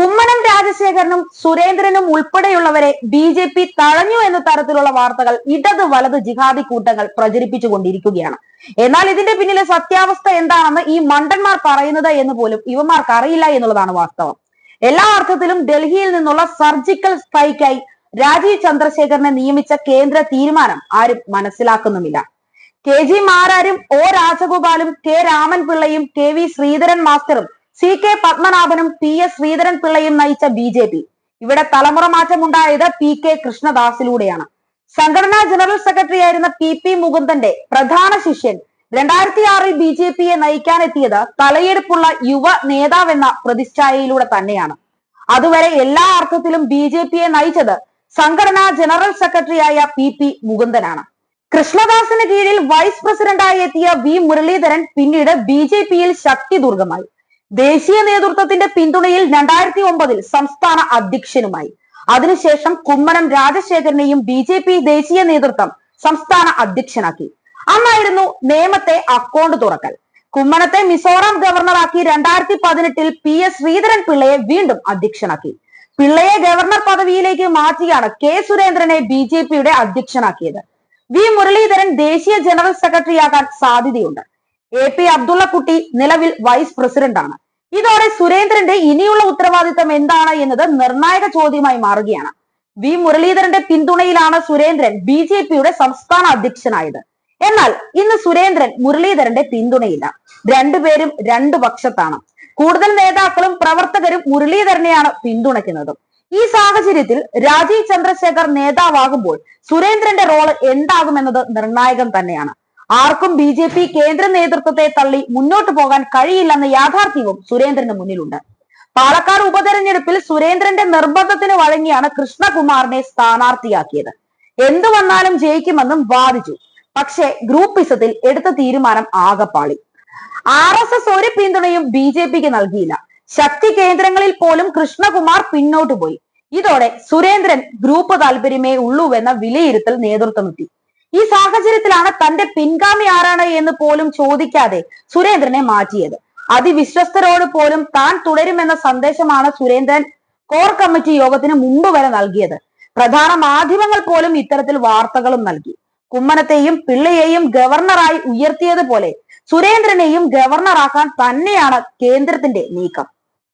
കുമ്മനം രാജശേഖരനും സുരേന്ദ്രനും ഉൾപ്പെടെയുള്ളവരെ ബി ജെ പി തഴഞ്ഞു എന്ന തരത്തിലുള്ള വാർത്തകൾ ഇടത് വലത് ജിഹാദി കൂട്ടങ്ങൾ പ്രചരിപ്പിച്ചുകൊണ്ടിരിക്കുകയാണ്. എന്നാൽ ഇതിന്റെ പിന്നിലെ സത്യാവസ്ഥ എന്താണെന്ന് ഈ മണ്ടന്മാർ പറയുന്നത് എന്ന് പോലും ഇവന്മാർക്ക് അറിയില്ല എന്നുള്ളതാണ് വാസ്തവം. എല്ലാ അർത്ഥത്തിലും ഡൽഹിയിൽ നിന്നുള്ള സർജിക്കൽ സ്ട്രൈക്കായി രാജീവ് ചന്ദ്രശേഖരനെ നിയമിച്ച കേന്ദ്ര തീരുമാനം ആരും മനസ്സിലാക്കുന്നുമില്ല. കെ ജി മാരാരും ഒ രാജഗോപാലും കെ രാമൻ പിള്ളയും കെ വി ശ്രീധരൻ മാസ്റ്ററും സി കെ പത്മനാഭനും പി എസ് ശ്രീധരൻ പിള്ളയും നയിച്ച ബി ജെ പി. ഇവിടെ തലമുറ മാറ്റമുണ്ടായത് പി കെ കൃഷ്ണദാസിലൂടെയാണ്. സംഘടനാ ജനറൽ സെക്രട്ടറി ആയിരുന്ന പി പി മുകുന്ദന്റെ പ്രധാന ശിഷ്യൻ രണ്ടായിരത്തി ആറിൽ ബി ജെ പിയെ നയിക്കാനെത്തിയത് തലയെടുപ്പുള്ള യുവ നേതാവെന്ന പ്രതിച്ഛായയിലൂടെ തന്നെയാണ്. അതുവരെ എല്ലാ അർത്ഥത്തിലും ബി ജെ പിയെ നയിച്ചത് സംഘടനാ ജനറൽ സെക്രട്ടറിയായ പി പി മുകുന്ദനാണ്. കൃഷ്ണദാസിന് കീഴിൽ വൈസ് പ്രസിഡന്റായി എത്തിയ വി മുരളീധരൻ പിന്നീട് ബി ജെ പിയിൽ ശക്തി ദുർഗമായി ദേശീയ നേതൃത്വത്തിന്റെ പിന്തുണയിൽ രണ്ടായിരത്തി ഒമ്പതിൽ സംസ്ഥാന അധ്യക്ഷനുമായി. അതിനുശേഷം കുമ്മനം രാജശേഖരനെയും ബി ജെ പി ദേശീയ നേതൃത്വം സംസ്ഥാന അധ്യക്ഷനാക്കി. അന്നായിരുന്നു നേമത്തെ അക്കൗണ്ട് തുറക്കൽ. കുമ്മനത്തെ മിസോറാം ഗവർണറാക്കി രണ്ടായിരത്തി പതിനെട്ടിൽ പി എസ് ശ്രീധരൻ പിള്ളയെ വീണ്ടും അധ്യക്ഷനാക്കി. പിള്ളയെ ഗവർണർ പദവിയിലേക്ക് മാറ്റിയാണ് കെ സുരേന്ദ്രനെ ബി ജെ പിയുടെ അധ്യക്ഷനാക്കിയത്. വി മുരളീധരൻ ദേശീയ ജനറൽ സെക്രട്ടറിയാകാൻ സാധ്യതയുണ്ട്. എ പി അബ്ദുള്ളക്കുട്ടി നിലവിൽ വൈസ് പ്രസിഡന്റാണ് ഇതോടെ സുരേന്ദ്രന്റെ ഇനിയുള്ള ഉത്തരവാദിത്തം എന്താണ് എന്നത് നിർണായക ചോദ്യമായി മാറുകയാണ്. വി മുരളീധരന്റെ പിന്തുണയിലാണ് സുരേന്ദ്രൻ ബി ജെ പിയുടെ സംസ്ഥാന അധ്യക്ഷനായത്. എന്നാൽ ഇന്ന് സുരേന്ദ്രൻ മുരളീധരന്റെ പിന്തുണയില്ല. രണ്ടുപേരും രണ്ടു പക്ഷത്താണ്. കൂടുതൽ നേതാക്കളും പ്രവർത്തകരും മുരളീധരനെയാണ് പിന്തുണയ്ക്കുന്നത്. ഈ സാഹചര്യത്തിൽ രാജീവ് ചന്ദ്രശേഖർ നേതാവാകുമ്പോൾ സുരേന്ദ്രന്റെ റോൾ എന്താകുമെന്നത് നിർണായകം തന്നെയാണ്. ആർക്കും ബി ജെ പി കേന്ദ്ര നേതൃത്വത്തെ തള്ളി മുന്നോട്ട് പോകാൻ കഴിയില്ലെന്ന യാഥാർത്ഥ്യവും സുരേന്ദ്രന് മുന്നിലുണ്ട്. പാലക്കാട് ഉപതെരഞ്ഞെടുപ്പിൽ സുരേന്ദ്രന്റെ നിർബന്ധത്തിന് വഴങ്ങിയാണ് കൃഷ്ണകുമാറിനെ സ്ഥാനാർത്ഥിയാക്കിയത്. എന്തു വന്നാലും ജയിക്കുമെന്നും വാദിച്ചു. പക്ഷേ ഗ്രൂപ്പിസത്തിൽ എടുത്ത തീരുമാനം ആകപ്പാളി. ആർ എസ് എസ് ഒരു പിന്തുണയും ബി ജെ പിക്ക് നൽകിയില്ല. ശക്തി കേന്ദ്രങ്ങളിൽ പോലും കൃഷ്ണകുമാർ പിന്നോട്ടു പോയി. ഇതോടെ സുരേന്ദ്രൻ ഗ്രൂപ്പ് താല്പര്യമേ ഉള്ളൂവെന്ന വിലയിരുത്തൽ നേതൃത്വമെത്തി ഈ സാഹചര്യത്തിലാണ് തന്റെ പിൻഗാമി ആരാണ് എന്ന് പോലും ചോദിക്കാതെ സുരേന്ദ്രനെ മാറ്റിയത്. അതിവിശ്വസ്തരോട് പോലും താൻ തുടരുമെന്ന സന്ദേശമാണ് സുരേന്ദ്രൻ കോർ കമ്മിറ്റി യോഗത്തിന് മുമ്പ് വരെ നൽകിയത്. പ്രധാന മാധ്യമങ്ങൾ പോലും ഇത്തരത്തിൽ വാർത്തകളും നൽകി. കുമ്മനത്തെയും പിള്ളയെയും ഗവർണറായി ഉയർത്തിയതുപോലെ സുരേന്ദ്രനെയും ഗവർണറാക്കാൻ തന്നെയാണ് കേന്ദ്രത്തിന്റെ നീക്കം.